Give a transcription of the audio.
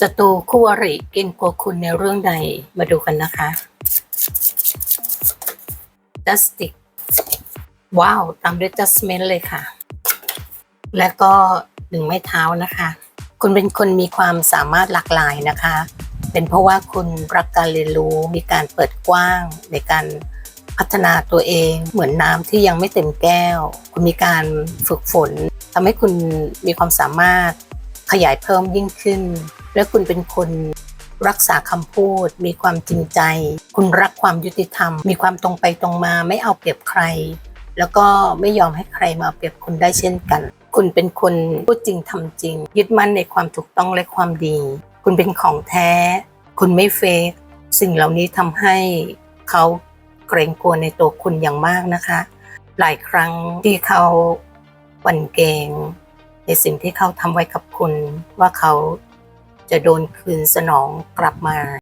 ศัตรูคู่อริเก่งกว่าคุณในเรื่องใดมาดูกันนะคะ Justic ว้าวตามด้วย Judgment เลยค่ะ และก็หนึ่งไม้เท้านะคะ คุณเป็นคนมีความสามารถหลากหลายนะคะ เป็นเพราะว่าคุณรักการเรียนรู้มีการเปิดกว้างในการพัฒนาตัวเองเหมือนน้ำที่ยังไม่เต็มแก้ว คุณมีการฝึกฝนทำให้คุณมีความสามารถ ขยายเพิ่มยิ่งขึ้น และคุณเป็นคนรักษาคำพูด มีความจริงใจ คุณรักความยุติธรรม มีความตรงไปตรงมาไม่เอาเปรียบใคร แล้วก็ไม่ยอมให้ใครมาเอาเปรียบคุณได้เช่นกัน คุณเป็นคนพูดจริงทำจริง ยึดมั่นในความถูกต้องและความดี คุณเป็นของแท้ คุณไม่เฟกสิ่งเหล่านี้ทำให้เขาเกรงกลัวในตัวคุณอย่างมากนะคะ หลายครั้งที่เขาหวั่นเกง ในสิ่งที่เขาทำไว้กับคุณ ว่าเขาจะโดนคืนสนองกลับมา